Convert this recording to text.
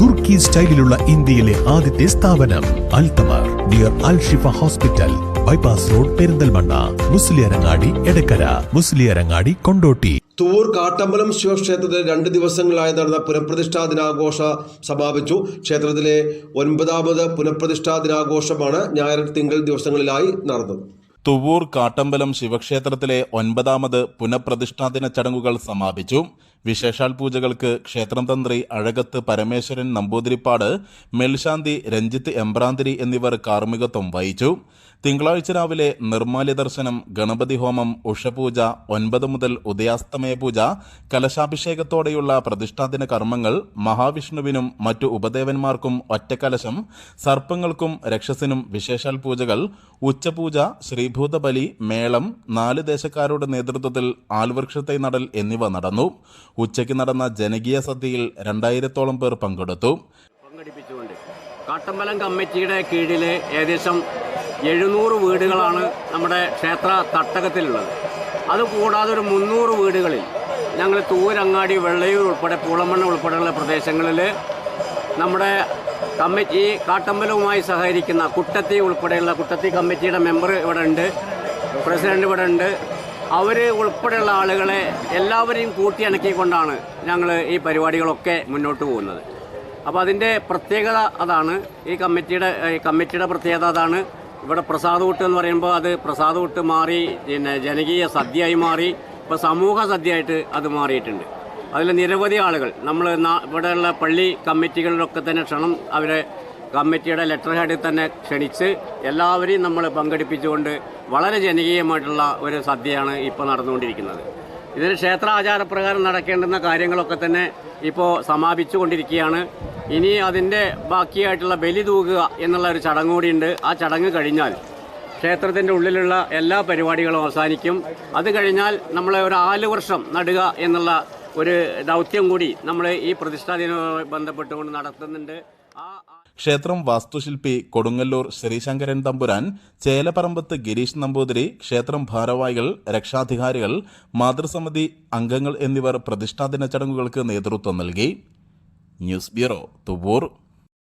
തുർക്കി സ്റ്റൈലിലുള്ള ഇന്ത്യയിലെ ആദ്യത്തെ സ്ഥാപനം Althamar dear Al Shifa hospital bypass road Perinthalmanna Musliyarangadi Edakkara Musliyarangadi Kondotty. തൂർ കാട്ടമ്പലം ശിവക്ഷേത്രത്തിൽ രണ്ട് ദിവസങ്ങളായി നടന്ന പുനഃപ്രതിഷ്ഠാ ദിനാഘോഷ സമാപിച്ചു. ക്ഷേത്രത്തിലെ ഒൻപതാമത് പുനഃപ്രതിഷ്ഠാ ദിനാഘോഷമാണ് ഞായർ തിങ്കൾ ദിവസങ്ങളിലായി നടന്നത്. തുവൂർ കാട്ടമ്പലം ശിവക്ഷേത്രത്തിലെ ഒൻപതാമത് പുനഃപ്രതിഷ്ഠാദിന ചടങ്ങുകൾ സമാപിച്ചു. വിശേഷാൽ പൂജകൾക്ക് ക്ഷേത്രം തന്ത്രി അഴകത്ത് പരമേശ്വരൻ നമ്പൂതിരിപ്പാട് മേൽശാന്തി രഞ്ജിത്ത് എമ്പ്രാന്തിരി എന്നിവർ കാർമ്മികത്വം വഹിച്ചു. തിങ്കളാഴ്ച രാവിലെ നിർമ്മാല്യ ദർശനം ഗണപതി ഹോമം ഉഷപൂജ ഒൻപത് മുതൽ ഉദയാസ്തമയ പൂജ കലശാഭിഷേകത്തോടെയുള്ള പ്രതിഷ്ഠാദിന കർമ്മങ്ങൾ മഹാവിഷ്ണുവിനും മറ്റു ഉപദേവന്മാർക്കും ഒറ്റക്കലശം സർപ്പങ്ങൾക്കും രക്ഷസിനും വിശേഷാൽ പൂജകൾ ഉച്ചപൂജ ശ്രീഭൂതബലി മേളം നാല് ദേശക്കാരുടെ നേതൃത്വത്തിൽ ആൽവൃക്ഷത്തെ നടൽ എന്നിവ നടന്നു. ഉച്ചയ്ക്ക് നടന്ന ജനകീയ സദ്യയിൽ രണ്ടായിരത്തോളം പേർ പങ്കെടുത്തു. പങ്കെടുപ്പിച്ചുകൊണ്ട് കാട്ടമ്പലം കമ്മിറ്റിയുടെ കീഴിൽ ഏകദേശം എഴുന്നൂറ് വീടുകളാണ് നമ്മുടെ ക്ഷേത്ര തട്ടകത്തിലുള്ളത്. അതുകൂടാതെ ഒരു മുന്നൂറ് വീടുകളിൽ ഞങ്ങൾ തൂരങ്ങാടി വെള്ളയൂർ ഉൾപ്പെടെ പൂളമണ്ണ ഉൾപ്പെടെയുള്ള പ്രദേശങ്ങളിൽ നമ്മുടെ കമ്മിറ്റി കാട്ടമ്പലവുമായി സഹകരിക്കുന്ന കുട്ടത്തി ഉൾപ്പെടെയുള്ള കുട്ടത്തി കമ്മിറ്റിയുടെ മെമ്പർ ഇവിടെ ഉണ്ട് പ്രസിഡന്റ് ഇവിടെ ഉണ്ട് അവർ ഉൾപ്പെടെയുള്ള ആളുകളെ എല്ലാവരെയും കൂട്ടിയിണക്കിക്കൊണ്ടാണ് ഞങ്ങൾ ഈ പരിപാടികളൊക്കെ മുന്നോട്ട് പോകുന്നത്. അപ്പോൾ അതിന്റെ പ്രത്യേകത അതാണ്. ഈ കമ്മിറ്റിയുടെ ഈ കമ്മിറ്റിയുടെ പ്രത്യേകത അതാണ്. ഇവിടെ പ്രസാദ് കൂട്ട് എന്ന് പറയുമ്പോൾ അത് പ്രസാദ് കൂട്ട് മാറി പിന്നെ ജനകീയ സദ്യയായി മാറി ഇപ്പോൾ സമൂഹ സദ്യയായിട്ട് അത് മാറിയിട്ടുണ്ട്. അതിൽ നിരവധി ആളുകൾ. നമ്മൾ ഇവിടെയുള്ള പള്ളി കമ്മിറ്റികളിലൊക്കെ തന്നെ ക്ഷണം അവരെ കമ്മിറ്റിയുടെ ലെറ്റർ ഹെഡിൽ തന്നെ ക്ഷണിച്ച് എല്ലാവരെയും നമ്മൾ പങ്കെടുപ്പിച്ചുകൊണ്ട് വളരെ ജനകീയമായിട്ടുള്ള ഒരു സദ്യയാണ് ഇപ്പോൾ നടന്നുകൊണ്ടിരിക്കുന്നത്. ഇതിന് ക്ഷേത്ര ആചാരപ്രകാരം നടക്കേണ്ടുന്ന കാര്യങ്ങളൊക്കെ തന്നെ ഇപ്പോൾ സമാപിച്ചു കൊണ്ടിരിക്കുകയാണ് ഇനി അതിന്റെ ബാക്കിയായിട്ടുള്ള ബലി തൂകുക എന്നുള്ള ഒരു ചടങ്ങ് കൂടിയുണ്ട്. ആ ചടങ്ങ് കഴിഞ്ഞാൽ ക്ഷേത്രത്തിന്റെ ഉള്ളിലുള്ള എല്ലാ പരിപാടികളും അവസാനിക്കും. അത് കഴിഞ്ഞാൽ നമ്മൾ ഒരു ആൽ വർഷം നടുക എന്നുള്ള ഒരു ദൗത്യം കൂടി നമ്മൾ ഈ പ്രതിഷ്ഠാ ദിനവുമായി ബന്ധപ്പെട്ടുകൊണ്ട് നടത്തുന്നുണ്ട്. ആ- ക്ഷേത്രം വാസ്തുശില്പി കൊടുങ്ങല്ലൂർ ശ്രീശങ്കരൻ തമ്പുരാൻ ചേലപ്പറമ്പത്ത് ഗിരീഷ് നമ്പൂതിരി ക്ഷേത്രം ഭാരവാഹികൾ രക്ഷാധികാരികൾ മാതൃസമിതി അംഗങ്ങൾ എന്നിവർ പ്രതിഷ്ഠാദിന ചടങ്ങുകൾക്ക് നേതൃത്വം നൽകി. News bureau Thuvvur.